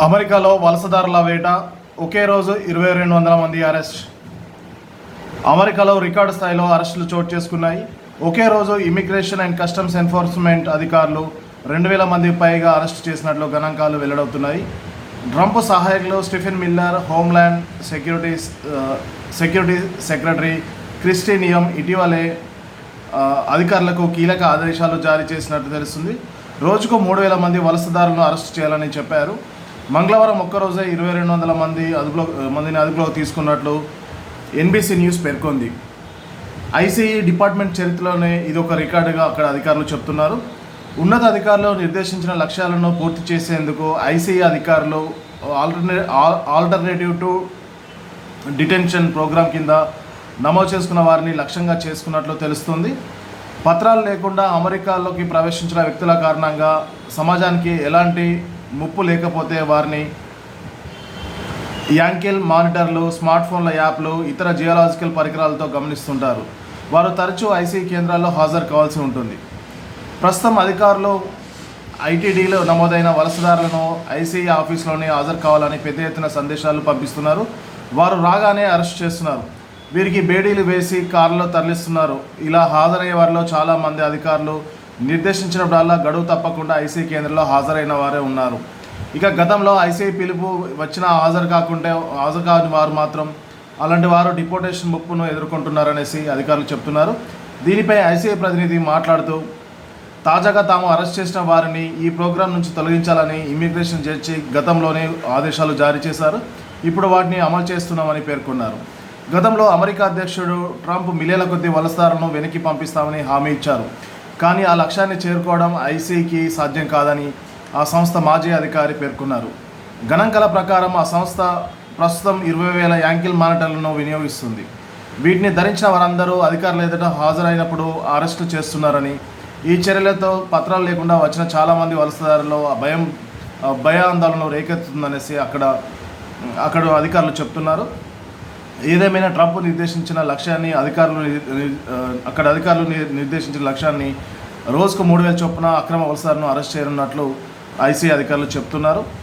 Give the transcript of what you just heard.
అమెరికాలో వలసదారుల వేట ఒకే రోజు ఇరవై రెండు వందల మంది అరెస్ట్. అమెరికాలో రికార్డు స్థాయిలో అరెస్టులు చోటు చేసుకున్నాయి. ఒకే రోజు ఇమిగ్రేషన్ అండ్ కస్టమ్స్ ఎన్ఫోర్స్మెంట్ అధికారులు రెండు వేల మంది పైగా అరెస్ట్ చేసినట్లు గణాంకాలు వెల్లడవుతున్నాయి. ట్రంప్ సహాయకులు Stephen Miller homeland security security secretary క్రిస్టినియం ఇటీవలే అధికారులకు కీలక ఆదేశాలు జారీ చేసినట్టు తెలుస్తుంది. రోజుకు మూడు వేల మంది వలసదారులను అరెస్ట్ చేయాలని చెప్పారు. మంగళవారం ఒక్కరోజే ఇరవై రెండు వందల మంది అదుపులో మందిని అదుపులోకి తీసుకున్నట్లు ఎన్బీసీ న్యూస్ పేర్కొంది. ఐసీఈ డిపార్ట్మెంట్ చరిత్రలోనే ఇది ఒక రికార్డుగా అక్కడ అధికారులు చెప్తున్నారు. ఉన్నత అధికారులు నిర్దేశించిన లక్ష్యాలను పూర్తి చేసేందుకు ఐసీఈ అధికారులు alternate alternative to detention programme కింద నమోదు చేసుకున్న వారిని లక్ష్యంగా చేసుకున్నట్లు తెలుస్తుంది. పత్రాలు లేకుండా అమెరికాలోకి ప్రవేశించిన వ్యక్తుల కారణంగా సమాజానికి ఎలాంటి ముప్పు లేకపోతే వారిని యాంకిల్ మానిటర్లు స్మార్ట్ ఫోన్ల యాప్లు ఇతర జియోలాజికల్ పరికరాలతో గమనిస్తుంటారు. వారు తరచూ ఐసీ కేంద్రాల్లో హాజరు కావాల్సి ఉంటుంది. ప్రస్తుతం అధికారులు ఐటీడీలో నమోదైన వలసదారులను ఐసీఈ ఆఫీస్లోనే హాజరు కావాలని పెద్ద ఎత్తున సందేశాలు పంపిస్తున్నారు. వారు రాగానే అరెస్ట్ చేస్తున్నారు. వీరికి బేడీలు వేసి కారులో తరలిస్తున్నారు. ఇలా హాజరయ్యే వారిలో చాలామంది అధికారులు నిర్దేశించినప్పుడల్లా గడువు తప్పకుండా ఐసీ కేంద్రంలో హాజరైన వారే ఉన్నారు. ఇక గతంలో ఐసీ పిలుపు వచ్చినా హాజరు కాకుంటే హాజరు కాని వారు మాత్రం అలాంటి వారు డిపోటేషన్ ముప్పును ఎదుర్కొంటున్నారనేసి అధికారులు చెప్తున్నారు. దీనిపై ఐసీఐ ప్రతినిధి మాట్లాడుతూ తాజాగా తాము అరెస్ట్ చేసిన వారిని ఈ ప్రోగ్రాం నుంచి తొలగించాలని ఇమ్మిగ్రేషన్ జడ్జి గతంలోనే ఆదేశాలు జారీ చేశారు. ఇప్పుడు వాటిని అమలు చేస్తున్నామని పేర్కొన్నారు. గతంలో అమెరికా అధ్యక్షుడు ట్రంప్ మిలేల కొద్ది వలసదారులను వెనక్కి పంపిస్తామని హామీ ఇచ్చారు. కానీ ఆ లక్ష్యాన్ని చేరుకోవడం ఐసీకి సాధ్యం కాదని ఆ సంస్థ మాజీ అధికారి పేర్కొన్నారు. గణాంకాల ప్రకారం ఆ సంస్థ ప్రస్తుతం ఇరవై వేల యాంకిల్ మానిటర్లను వినియోగిస్తుంది. వీటిని ధరించిన వారందరూ అధికారులు ఎదుట హాజరైనప్పుడు అరెస్టు చేస్తున్నారని ఈ చర్యలతో పత్రాలు లేకుండా వచ్చిన చాలామంది వలసదారులు ఆ భయం భయాందోళనలు రేకెత్తుందనేసి రేకెత్తుతుందనేసి అక్కడ అక్కడ అధికారులు చెప్తున్నారు. ఏదేమైనా ట్రంప్ నిర్దేశించిన లక్ష్యాన్ని అధికారులు అక్కడ అధికారులు ని- నిర్దేశించిన లక్ష్యాన్ని రోజుకు మూడు వేల చొప్పున అక్రమ వలసదారులను అరెస్ట్ చేయనున్నట్లు ఐసీ అధికారులు చెప్తున్నారు.